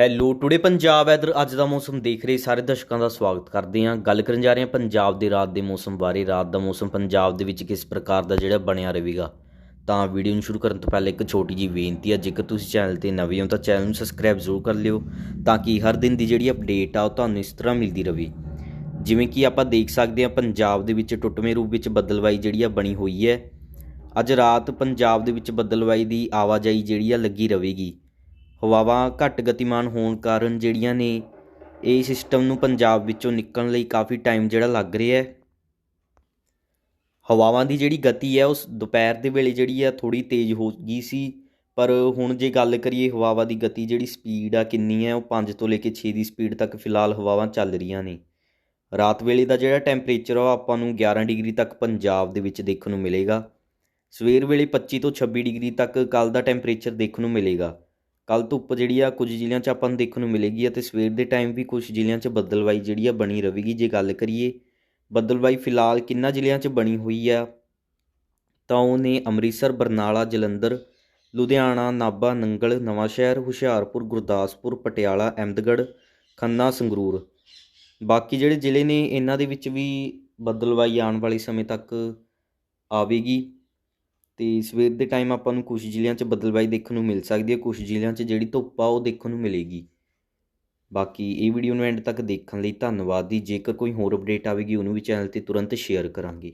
Hello today Punjab weather ਅੱਜ ਦਾ ਮੌਸਮ ਦੇਖ ਰਹੇ ਸਾਰੇ ਦਰਸ਼ਕਾਂ ਦਾ ਸਵਾਗਤ ਕਰਦੇ ਹਾਂ। ਗੱਲ ਕਰਨ ਜਾ ਰਹੇ ਹਾਂ ਪੰਜਾਬ ਦੇ ਰਾਤ ਦੇ ਮੌਸਮ ਬਾਰੇ। ਰਾਤ ਦਾ ਮੌਸਮ ਪੰਜਾਬ ਦੇ ਵਿੱਚ ਕਿਸ ਪ੍ਰਕਾਰ ਦਾ ਜਿਹੜਾ ਬਣਿਆ ਰਹੇਗਾ? ਤਾਂ ਵੀਡੀਓ ਨੂੰ ਸ਼ੁਰੂ ਕਰਨ ਤੋਂ ਪਹਿਲਾਂ ਇੱਕ ਛੋਟੀ ਜੀ ਬੇਨਤੀ ਹੈ, ਜੇਕਰ ਤੁਸੀਂ ਚੈਨਲ ਤੇ ਨਵੇਂ ਹੋ ਤਾਂ ਚੈਨਲ ਨੂੰ ਸਬਸਕ੍ਰਾਈਬ ਜ਼ਰੂਰ ਕਰ ਲਿਓ ਤਾਂ ਕਿ ਹਰ ਦਿਨ ਦੀ ਜਿਹੜੀ ਅਪਡੇਟ ਆ ਉਹ ਤੁਹਾਨੂੰ ਇਸ ਤਰ੍ਹਾਂ ਮਿਲਦੀ ਰਹੇ। ਜਿਵੇਂ ਕਿ ਆਪਾਂ ਦੇਖ ਸਕਦੇ ਹਾਂ ਪੰਜਾਬ ਦੇ ਵਿੱਚ ਟੁੱਟਵੇਂ ਰੂਪ ਵਿੱਚ ਬੱਦਲਵਾਈ ਜਿਹੜੀ ਆ ਬਣੀ ਹੋਈ ਹੈ। ਅੱਜ ਰਾਤ ਪੰਜਾਬ ਦੇ ਵਿੱਚ ਬੱਦਲਵਾਈ ਦੀ ਆਵਾਜਾਈ ਜਿਹੜੀ ਆ ਲੱਗੀ ਰਹੇਗੀ। ਹਵਾਵਾਂ ਘੱਟ ਗਤੀਮਾਨ ਹੋਣ ਕਾਰਨ ਜਿਹੜੀਆਂ ਨੇ ਇਹ ਸਿਸਟਮ ਨੂੰ ਪੰਜਾਬ ਵਿੱਚੋਂ ਨਿਕਲਣ ਲਈ ਕਾਫੀ ਟਾਈਮ ਜਿਹੜਾ ਲੱਗ ਰਿਹਾ ਹੈ। ਹਵਾਵਾਂ ਦੀ ਜਿਹੜੀ ਗਤੀ ਹੈ, ਉਸ ਦੁਪਹਿਰ ਦੇ ਵੇਲੇ ਜਿਹੜੀ ਆ ਥੋੜੀ ਤੇਜ਼ ਹੋ ਗਈ ਸੀ। ਪਰ ਹੁਣ ਜੇ ਗੱਲ ਕਰੀਏ ਹਵਾਵਾਂ ਦੀ ਗਤੀ, ਜਿਹੜੀ ਸਪੀਡ ਆ ਕਿੰਨੀ ਹੈ, ਉਹ 5 ਤੋਂ ਲੈ ਕੇ 6 ਦੀ ਸਪੀਡ ਤੱਕ ਫਿਲਹਾਲ ਹਵਾਵਾਂ ਚੱਲ ਰਹੀਆਂ ਨੇ। ਰਾਤ ਵੇਲੇ ਦਾ ਜਿਹੜਾ ਟੈਂਪਰੇਚਰ ਆ, ਉਹ ਆਪਾਂ ਨੂੰ 11 ਡਿਗਰੀ ਤੱਕ ਪੰਜਾਬ ਦੇ ਵਿੱਚ ਦੇਖਣ ਨੂੰ ਮਿਲੇਗਾ। ਸਵੇਰ ਵੇਲੇ 25 ਤੋਂ 26 ਡਿਗਰੀ ਤੱਕ ਕੱਲ ਦਾ ਟੈਂਪਰੇਚਰ ਦੇਖਣ ਨੂੰ ਮਿਲੇਗਾ। ਕੱਲ ਧੁੱਪ ਜਿਹੜੀ ਆ, ਕੁਝ ਜ਼ਿਲ੍ਹਿਆਂ 'ਚ ਆਪਾਂ ਨੂੰ ਦੇਖਣ ਨੂੰ ਮਿਲੇਗੀ ਅਤੇ ਸਵੇਰ ਦੇ ਟਾਈਮ ਵੀ ਕੁਝ ਜ਼ਿਲ੍ਹਿਆਂ 'ਚ ਬੱਦਲਵਾਈ ਜਿਹੜੀ ਆ, ਬਣੀ ਰਹੇਗੀ ਜੇ ਗੱਲ ਕਰੀਏ। ਬੱਦਲਵਾਈ ਫਿਲਹਾਲ ਕਿੰਨਾ ਜ਼ਿਲ੍ਹਿਆਂ 'ਚ ਬਣੀ ਹੋਈ ਆ? ਤਾਂ ਉਹ ਨੇ ਅੰਮ੍ਰਿਤਸਰ, ਬਰਨਾਲਾ, ਜਲੰਧਰ, ਲੁਧਿਆਣਾ, ਨਾਭਾ, ਨੰਗਲ, ਨਵਾਂਸ਼ਹਿਰ, ਹੁਸ਼ਿਆਰਪੁਰ, ਗੁਰਦਾਸਪੁਰ, ਪਟਿਆਲਾ, ਅਹਿਮਦਗੜ੍ਹ, ਖੰਨਾ, ਸੰਗਰੂਰ। ਬਾਕੀ ਜਿਹੜੇ ਜ਼ਿਲ੍ਹੇ ਨੇ, ਇਹਨਾਂ ਦੇ ਵਿੱਚ ਵੀ ਬੱਦਲਵਾਈ ਆਉਣ ਵਾਲੇ ਸਮੇਂ ਤੱਕ ਆਵੇਗੀ। ਤੇ ਸਵੇਰ ਦੇ ਟਾਈਮ ਆਪਾਂ ਨੂੰ ਕੁਝ ਜ਼ਿਲ੍ਹਿਆਂ 'ਚ ਬਦਲਵਾਈ ਦੇਖਣ ਨੂੰ ਮਿਲ ਸਕਦੀ ਹੈ ਕੁਝ ਜ਼ਿਲ੍ਹਿਆਂ 'ਚ ਜਿਹੜੀ ਧੁੱਪ ਆ ਉਹ ਦੇਖਣ ਨੂੰ ਮਿਲੇਗੀ। ਬਾਕੀ ਇਹ ਵੀਡੀਓ ਨੂੰ ਐਂਡ ਤੱਕ ਦੇਖਣ ਲਈ ਧੰਨਵਾਦ ਦੀ ਜੇਕਰ ਕੋਈ ਹੋਰ ਅਪਡੇਟ ਆਵੇਗੀ ਉਹਨੂੰ ਵੀ ਚੈਨਲ ਤੇ ਤੁਰੰਤ ਸ਼ੇਅਰ ਕਰਾਂਗੇ।